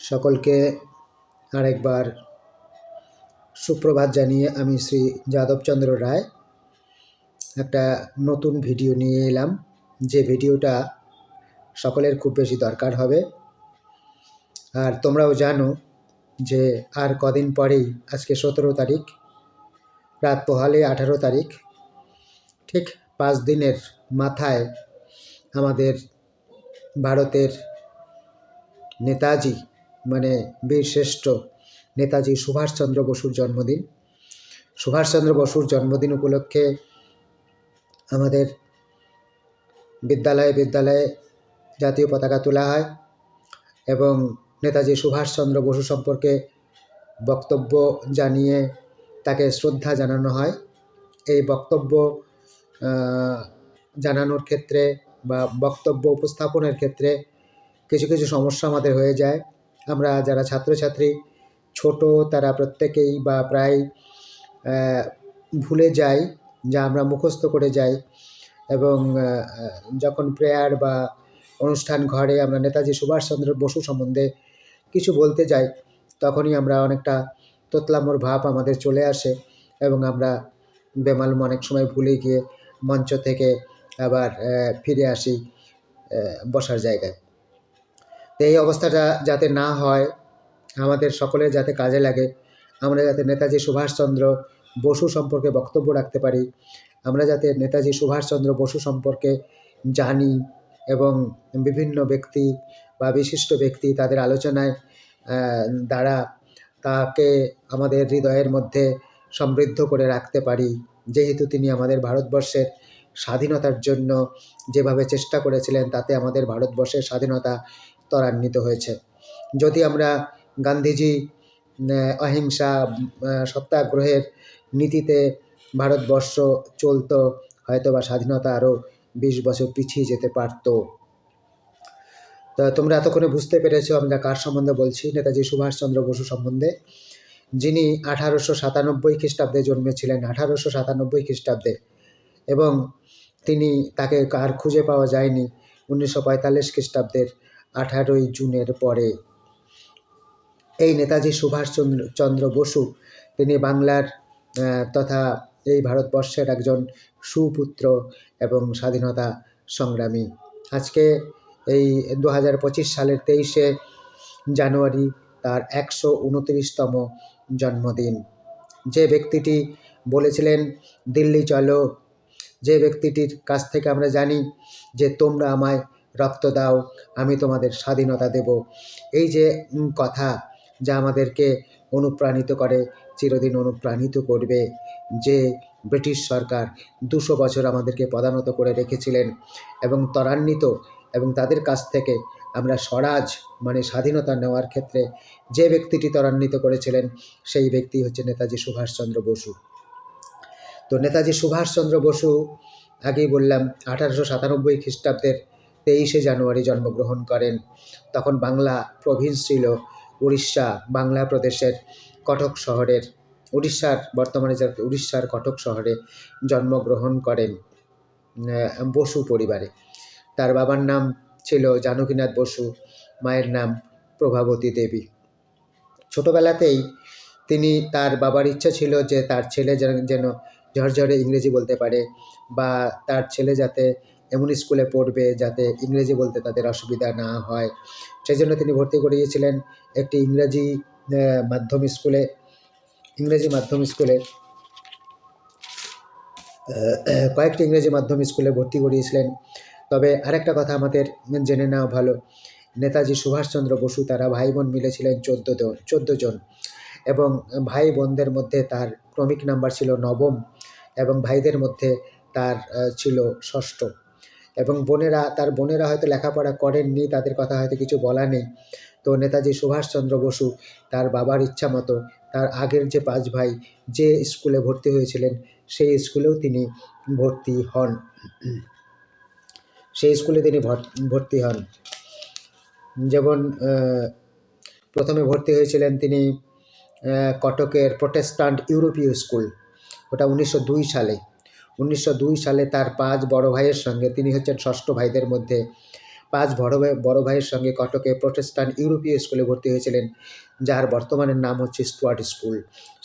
সকলকে আরেকবার সুপ্রভাত জানিয়ে আমি শ্রী যাদবচন্দ্র রায় একটা নতুন ভিডিও নিয়ে এলাম। যে ভিডিওটা সকলের খুব বেশি দরকার হবে। আর তোমরাও জানো যে আর কদিন পরেই আজকে সতেরো তারিখ, রাত পোহালে আঠারো তারিখ, ঠিক পাঁচ দিনের মাথায় আমাদের ভারতের নেতাজি মানে বীরশ্রেষ্ঠ নেতাজি সুভাষচন্দ্র বসুর জন্মদিন। সুভাষচন্দ্র বসুর জন্মদিন উপলক্ষে আমাদের বিদ্যালয়ে বিদ্যালয়ে জাতীয় পতাকা তোলা হয় এবং নেতাজি সুভাষচন্দ্র বসু সম্পর্কে বক্তব্য জানিয়ে তাকে শ্রদ্ধা জানানো হয়। এই বক্তব্য জানানোর ক্ষেত্রে বা বক্তব্য উপস্থাপনের ক্ষেত্রে কিছু কিছু সমস্যা আমাদের হয়ে যায়। আমরা যারা ছাত্রছাত্রী, ছোট তারা প্রত্যেকেই বা প্রায় ভুলে যাই যা আমরা মুখস্থ করে যাই এবং যখন প্রেয়ার বা অনুষ্ঠান ঘরে আমরা নেতাজি সুভাষচন্দ্র বসু সম্বন্ধে কিছু বলতে যাই, তখনই আমরা অনেকটা তোতলামোর ভাব আমাদের চলে আসে এবং আমরা বেমালুম অনেক সময় ভুলে গিয়ে মঞ্চ থেকে আবার ফিরে আসি বসার জায়গায়। তো এই অবস্থাটা যাতে না হয়, আমাদের সকলের যাতে কাজে লাগে, আমরা যাতে নেতাজি সুভাষচন্দ্র বসু সম্পর্কে বক্তব্য রাখতে পারি, আমরা যাতে নেতাজি সুভাষচন্দ্র বসু সম্পর্কে জানি এবং বিভিন্ন ব্যক্তি বা বিশিষ্ট ব্যক্তি তাদের আলোচনায় দ্বারা তাকে আমাদের হৃদয়ের মধ্যে সমৃদ্ধ করে রাখতে পারি। যেহেতু তিনি আমাদের ভারতবর্ষের স্বাধীনতার জন্য যেভাবে চেষ্টা করেছিলেন, তাতে আমাদের ভারতবর্ষের স্বাধীনতা ত্বরান্বিত হয়েছে। যদি আমরা গান্ধীজি অহিংসা সত্যাগ্রহের নীতিতে ভারতবর্ষ চলতো হয়তো বা স্বাধীনতা আরও বিশ বছর পিছিয়ে যেতে পারতো। তা তোমরা এতক্ষণে বুঝতে পেরেছ আমরা কার সম্বন্ধে বলছি, নেতাজি সুভাষচন্দ্র বসু সম্বন্ধে। যিনি আঠারোশো সাতানব্বই খ্রিস্টাব্দে জন্মেছিলেন, আঠারোশো সাতানব্বই খ্রিস্টাব্দে। এবং তিনি তাকে আর খুঁজে পাওয়া যায়নি, উনিশশো পঁয়তাল্লিশ খ্রিস্টাব্দের আঠারোই জুনের পরে। এই নেতাজি সুভাষচন্দ্র, চন্দ্র বসু, তিনি বাংলার তথা এই ভারতবর্ষের একজন সুপুত্র এবং স্বাধীনতা সংগ্রামী। আজকে এই দু পঁচিশ সালের তেইশে জানুয়ারি তার একশো উনত্রিশতম জন্মদিন। যে ব্যক্তিটি বলেছিলেন, দিল্লি চলো। যে ব্যক্তিটির কাছ থেকে আমরা জানি যে, তোমরা আমায় রক্ত দাও, আমি তোমাদের স্বাধীনতা দেব। এই যে কথা যা আমাদেরকে অনুপ্রাণিত করে, চিরদিন অনুপ্রাণিত করবে যে ব্রিটিশ সরকার দুশো বছর আমাদেরকে পদানত করে রেখেছিলেন এবং ত্বরান্বিত এবং তাদের কাছ থেকে আমরা স্বরাজ মানে স্বাধীনতা নেওয়ার ক্ষেত্রে যে ব্যক্তিটি ত্বরান্বিত করেছিলেন, সেই ব্যক্তি হচ্ছে নেতাজি সুভাষচন্দ্র বসু। তো নেতাজি সুভাষচন্দ্র বসু, আগেই বললাম, আঠারোশো সাতানব্বই খ্রিস্টাব্দের তেইশে জানুয়ারি জন্মগ্রহণ করেন। তখন বাংলা প্রভিন্স ছিল উড়িষ্যা, বাংলা প্রদেশের কটক শহরের, উড়িষ্যার বর্তমানে উড়িষ্যার কটক শহরে জন্মগ্রহণ করেন বসু পরিবারে। তার বাবার নাম ছিল জানকীনাথ বসু, মায়ের নাম প্রভাবতী দেবী। ছোটোবেলাতেই তিনি তার বাবার ইচ্ছা ছিল যে তার ছেলে যেন যেন ঝরঝরে ইংরেজি বলতে পারে বা তার ছেলে যাতে এমন স্কুলে পড়বে যাতে ইংরেজি বলতে তাদের অসুবিধা না হয়। সেই জন্য তিনি ভর্তি করিয়েছিলেন একটি ইংরেজি মাধ্যম স্কুলে, ইংরেজি মাধ্যম স্কুলে কয়েকটি ইংরেজি মাধ্যম স্কুলে ভর্তি করিয়েছিলেন। তবে আরেকটা কথা আমাদের জেনে নেওয়া ভালো, নেতাজি সুভাষচন্দ্র বসু তারা ভাই বোন মিলেছিলেন চোদ্দ জন চোদ্দ জন এবং ভাই বোনদের মধ্যে তার ক্রমিক নাম্বার ছিল নবম এবং ভাইদের মধ্যে তার ছিল ষষ্ঠ। এবং বোনেরা, তার বোনেরা হয়তো লেখাপড়া করেননি, তাদের কথা হয়তো কিছু বলা নেই। তো নেতাজি সুভাষচন্দ্র বসু, তার বাবার ইচ্ছা মতো, তার আগের যে পাঁচ ভাই, যে স্কুলে ভর্তি হয়েছিলেন, সেই স্কুলেও তিনি ভর্তি হন। সেই স্কুলে তিনি ভর্তি হন। যেমন প্রথমে ভর্তি হয়েছিলেন তিনি কটকের প্রোটেস্ট্যান্ট ইউরোপীয় স্কুল। ওটা উনিশশো দুই সালে। উনিশশো দুই সালে তার পাঁচ বড় ভাইয়ের সঙ্গে, তিনি হচ্ছেন ষষ্ঠ ভাইদের মধ্যে, পাঁচ বড় ভাই, বড় ভাইয়ের সঙ্গে কটকে প্রোটেস্টান্ট ইউরোপীয় স্কুলে ভর্তি হয়েছিলেন, যার বর্তমানের নাম হচ্ছে স্টুয়ার্ট স্কুল।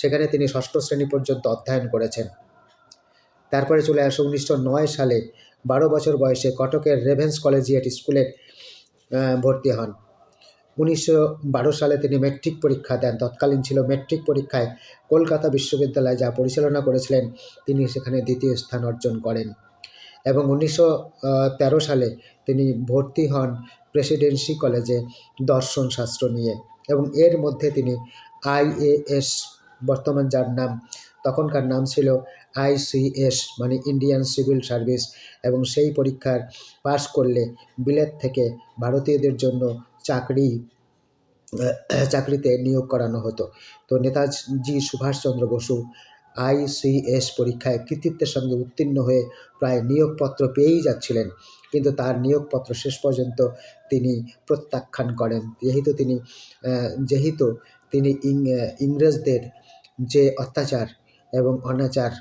সেখানে তিনি ষষ্ঠ শ্রেণি পর্যন্ত অধ্যয়ন করেছেন। তারপরে চলে আসে উনিশশো নয় সালে, বারো বছর বয়সে কটকের রেভেন্স কলেজিয়েট স্কুলে ভর্তি হন। উনিশশো বারো সালে তিনি মেট্রিক পরীক্ষা দেন। তৎকালীন ছিল মেট্রিক পরীক্ষায় কলকাতা বিশ্ববিদ্যালয় যা পরিচালনা করেছিলেন, তিনি সেখানে দ্বিতীয় স্থান অর্জন করেন। এবং উনিশশো তেরো সালে তিনি ভর্তি হন প্রেসিডেন্সি কলেজে দর্শন শাস্ত্র নিয়ে এবং এর মধ্যে তিনি আইএএস বর্তমান যার নাম, তখনকার নাম ছিল আইসিএস মানে ইন্ডিয়ান সিভিল সার্ভিস এবং সেই পরীক্ষার পাশ করলে বিলেত থেকে ভারতীয়দের জন্য চাকরি চাকরিতে নিয়োগ করানো হতো। তো নেতাজি সুভাষচন্দ্র বসু আইসিএস পরীক্ষায় কৃতিত্বের সঙ্গে উত্তীর্ণ হয়ে প্রায় নিয়োগপত্র পেয়েই যাচ্ছিলেন। কিন্তু তার নিয়োগপত্র শেষ পর্যন্ত তিনি প্রত্যাখ্যান করেন। যেহেতু তিনি যেহেতু তিনি ইংরেজদের যে অত্যাচার এবং অনাচার,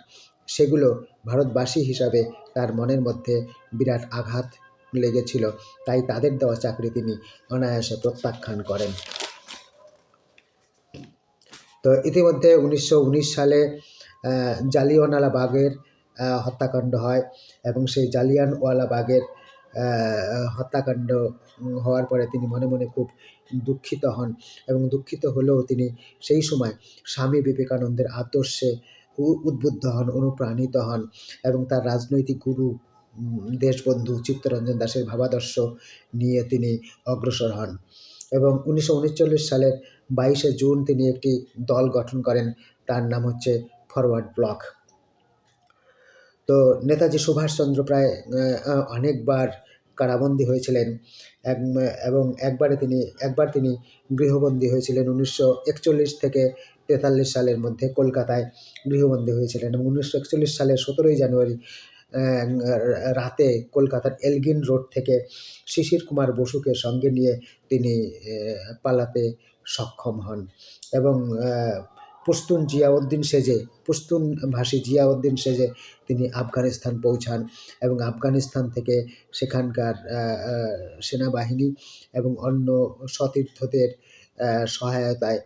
সেগুলো ভারতবাসী হিসাবে তার মনের মধ্যে বিরাট আঘাত লেগেছিল, তাই তাদের দেওয়া চাকরি তিনি অনায়াসে প্রত্যাখ্যান করেন। তো ইতিমধ্যে উনিশশো উনিশ সালে জালিয়ানওয়ালা বাগের হত্যাকাণ্ড হয় এবং সেই জালিয়ানওয়ালা বাগের হত্যাকাণ্ড হওয়ার পরে তিনি মনে মনে খুব দুঃখিত হন এবং দুঃখিত হলেও তিনি সেই সময় স্বামী বিবেকানন্দের আদর্শে উদ্বুদ্ধ হন, অনুপ্রাণিত হন এবং তার রাজনৈতিক গুরু দেশবন্ধু চিত্তরঞ্জন দাসের ভাবাদর্শ নিয়ে তিনি অগ্রসর হন এবং উনিশশো উনচল্লিশ সালের বাইশে জুন তিনি একটি দল গঠন করেন। তার নাম হচ্ছে ফরওয়ার্ড ব্লক। তো নেতাজি সুভাষচন্দ্র প্রায় অনেকবার কারাবন্দী হয়েছিলেন। এবং একবারে তিনি, একবার তিনি গৃহবন্দী হয়েছিলেন উনিশশো একচল্লিশ থেকে তেতাল্লিশ সালের মধ্যে কলকাতায় গৃহবন্দী হয়েছিলেন এবং উনিশশো একচল্লিশ সালের সতেরোই জানুয়ারি রাতে কলকাতার এলগিন রোড থেকে শিশির কুমার বসুকে সঙ্গে নিয়ে তিনি পালাতে সক্ষম হন এবং পুস্তুন জিয়াউদ্দিন সেজে, পুস্তুন ভাষী জিয়াউদ্দিন সেজে তিনি আফগানিস্তান পৌঁছান এবং আফগানিস্তান থেকে সেখানকার সেনাবাহিনী এবং অন্য সতীর্থদের সহায়তায়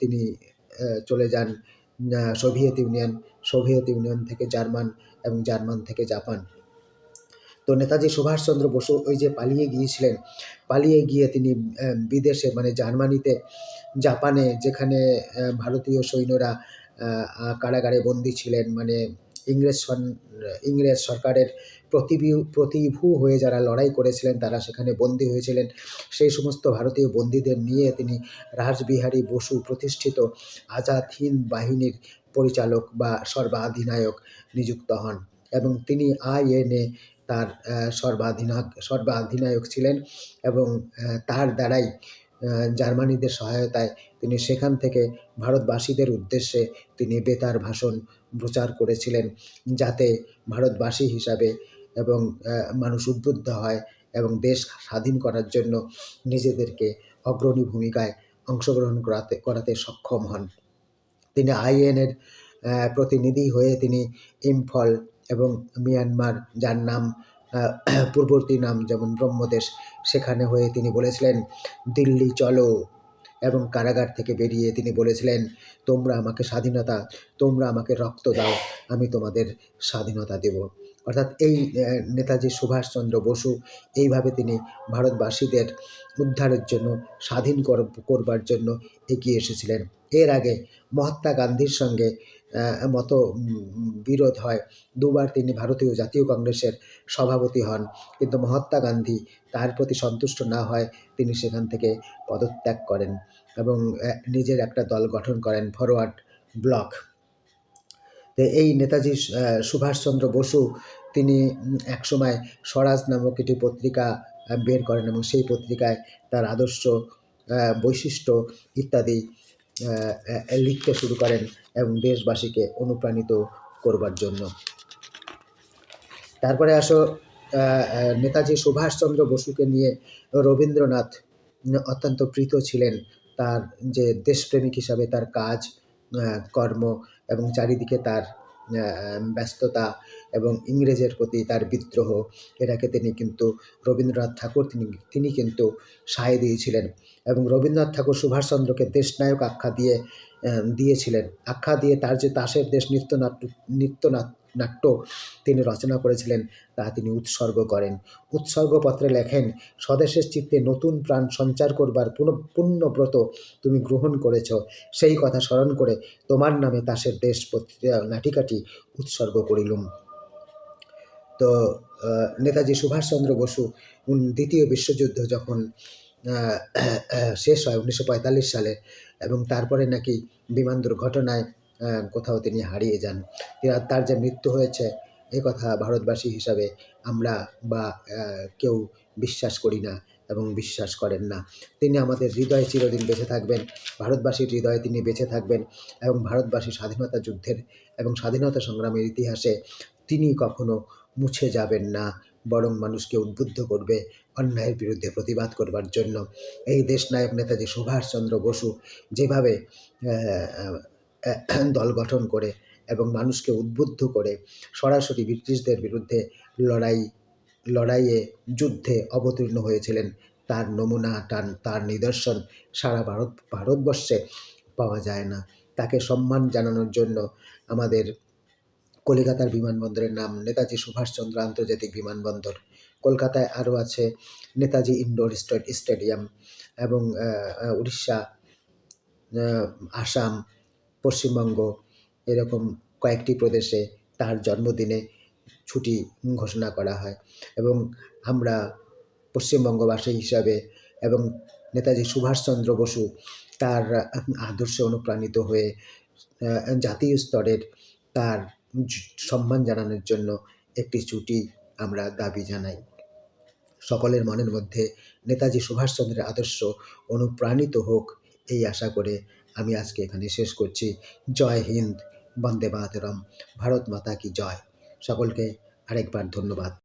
তিনি চলে যান। সোভিয়েত ইউনিয়ন সোভিয়েত ইউনিয়ন থেকে জার্মান এবং জার্মান থেকে জাপান। তো নেতাজি সুভাষচন্দ্র বসু ওই যে পালিয়ে গিয়েছিলেন, পালিয়ে গিয়ে তিনি বিদেশে মানে জার্মানিতে, জাপানে যেখানে ভারতীয় সৈন্যরা কারাগারে বন্দী ছিলেন মানে ইংরেজ ইংরেজ সরকারের প্রতিবিউ প্রতিভু হয়ে যারা লড়াই করেছিলেন, তারা সেখানে বন্দী হয়েছিলেন। সেই সমস্ত ভারতীয় বন্দীদের নিয়ে তিনি রাসবিহারী বসু প্রতিষ্ঠিত আজাদ হিন্দ বাহিনীর পরিচালক বা সর্বাধিনায়ক নিযুক্ত হন এবং তিনি আইএনএ তার সর্বাধিনায়ক সর্বাধিনায়ক ছিলেন এবং তার দ্বারাই জার্মানিদের সহায়তায় তিনি সেখান থেকে ভারতবাসীদের উদ্দেশ্যে তিনি বেতার ভাষণ প্রচার করেছিলেন যাতে ভারতবাসী হিসাবে এবং মানুষ উদ্বুদ্ধ হয় এবং দেশ স্বাধীন করার জন্য নিজেদেরকে অগ্রণী ভূমিকায় অংশগ্রহণ করাতে করাতে সক্ষম হন। তিনি আইএনের প্রতিনিধি হয়ে তিনি ইম্ফল এবং মিয়ানমার, যার নাম পূর্ববর্তী নাম যেমন ব্রহ্মদেশ, সেখানে হয়ে তিনি বলেছিলেন, দিল্লি চলো। এবং কারাগার থেকে বেরিয়ে তিনি বলেছিলেন, তোমরা আমাকে স্বাধীনতা, তোমরা আমাকে রক্ত দাও, আমি তোমাদের স্বাধীনতা দেব। অর্থাৎ এই নেতাজি সুভাষচন্দ্র বসু এইভাবে তিনি ভারতবাসীদের উদ্ধারের জন্য, স্বাধীন কর- করবার জন্য এগিয়ে এসেছিলেন। এর আগে মহাত্মা গান্ধীর সঙ্গে মতো বিরোধ হয়। দুবার তিনি ভারতীয় জাতীয় কংগ্রেসের সভাপতি হন, কিন্তু মহাত্মা গান্ধী তার প্রতি সন্তুষ্ট না হয় তিনি সেখান থেকে পদত্যাগ করেন এবং নিজের একটা দল গঠন করেন ফরওয়ার্ড ব্লক। এই নেতাজি সুভাষচন্দ্র বসু তিনি একসময় স্বরাজ নামক একটি পত্রিকা বের করেন এবং সেই পত্রিকায় তার আদর্শ বৈশিষ্ট্য ইত্যাদি লিখতে শুরু করেন এবং দেশবাসীকে অনুপ্রাণিত করবার জন্য। তারপরে আসো নেতাজি সুভাষচন্দ্র বসুকে নিয়ে রবীন্দ্রনাথ অত্যন্ত প্রীত ছিলেন। তার যে দেশপ্রেমিক হিসাবে তার কাজ কর্ম এবং চারিদিকে তার ব্যস্ততা এবং ইংরেজের প্রতি তার বিদ্রোহ, এটাকে তিনি কিন্তু রবীন্দ্রনাথ ঠাকুর তিনি তিনি কিন্তু সায় দিয়েছিলেন। এবং রবীন্দ্রনাথ ঠাকুর সুভাষচন্দ্রকে দেশনায়ক আখ্যা দিয়ে দিয়েছিলেন। আখ্যা দিয়ে তার যে তাসের দেশ নৃত্যনাট্য নৃত্যনাট নাট্য তিনি রচনা করেছিলেন, তা তিনি উৎসর্গ করেন। উৎসর্গপত্রে লেখেন, স্বদেশের চিত্তে নতুন প্রাণ সঞ্চার করবার পুণ্যব্রত তুমি গ্রহণ করেছ। সেই কথা স্মরণ করে তোমার নামে তাসের দেশ পত্রিকা, নাটিকাটি উৎসর্গ করিলুম। তো নেতাজি সুভাষচন্দ্র বসু দ্বিতীয় বিশ্বযুদ্ধ যখন শেষ হয় উনিশশো পঁয়তাল্লিশ সালে এবং তারপরে নাকি বিমান দুর্ঘটনায় কোথাও তিনি হারিয়ে যান। তার যে মৃত্যু হয়েছে, এ কথা ভারতবাসী হিসাবে আমরা বা কেউ বিশ্বাস করি না এবং বিশ্বাস করেন না। তিনি আমাদের হৃদয়ে চিরদিন বেঁচে থাকবেন, ভারতবাসীর হৃদয়ে তিনি বেঁচে থাকবেন এবং ভারতবাসী স্বাধীনতা যুদ্ধের এবং স্বাধীনতা সংগ্রামের ইতিহাসে তিনি কখনো মুছে যাবেন না। বরং মানুষকে উদ্বুদ্ধ করবে, অন্যায়ের বিরুদ্ধে প্রতিবাদ করবার জন্য। এই দেশনায়ক নেতাজি সুভাষচন্দ্র বসু যেভাবে দল গঠন করে এবং মানুষকে উদ্বুদ্ধ করে সরাসরি ব্রিটিশদের বিরুদ্ধে লড়াই, লড়াইয়ে যুদ্ধে অবতীর্ণ হয়েছিলেন, তার নমুনা টান তার নিদর্শন সারা ভারত, ভারতবর্ষে পাওয়া যায় না। তাকে সম্মান জানানোর জন্য আমাদের কলকাতার বিমানবন্দরের নাম নেতাজি সুভাষচন্দ্র আন্তর্জাতিক বিমানবন্দর। কলকাতায় আরও আছে নেতাজি ইনডোর স্টে- স্টেডিয়াম এবং উড়িষ্যা আসাম, পশ্চিমবঙ্গ এরকম কয়েকটি প্রদেশে তার জন্মদিনে ছুটি ঘোষণা করা হয় এবং আমরা পশ্চিমবঙ্গবাসী হিসাবে এবং নেতাজি সুভাষচন্দ্র বসু তার আদর্শে অনুপ্রাণিত হয়ে জাতীয় স্তরের তার সম্মান জানানোর জন্য একটি ছুটি আমরা দাবি জানাই। সকলের মনের মধ্যে নেতাজি সুভাষচন্দ্রের আদর্শ অনুপ্রাণিত হোক এই আশা করে আমি আজকে এখানে শেষ করছি। জয় হিন্দ, বন্দে মাতরম, ভারত মাতা কি জয়। সকলকে আরেকবার ধন্যবাদ।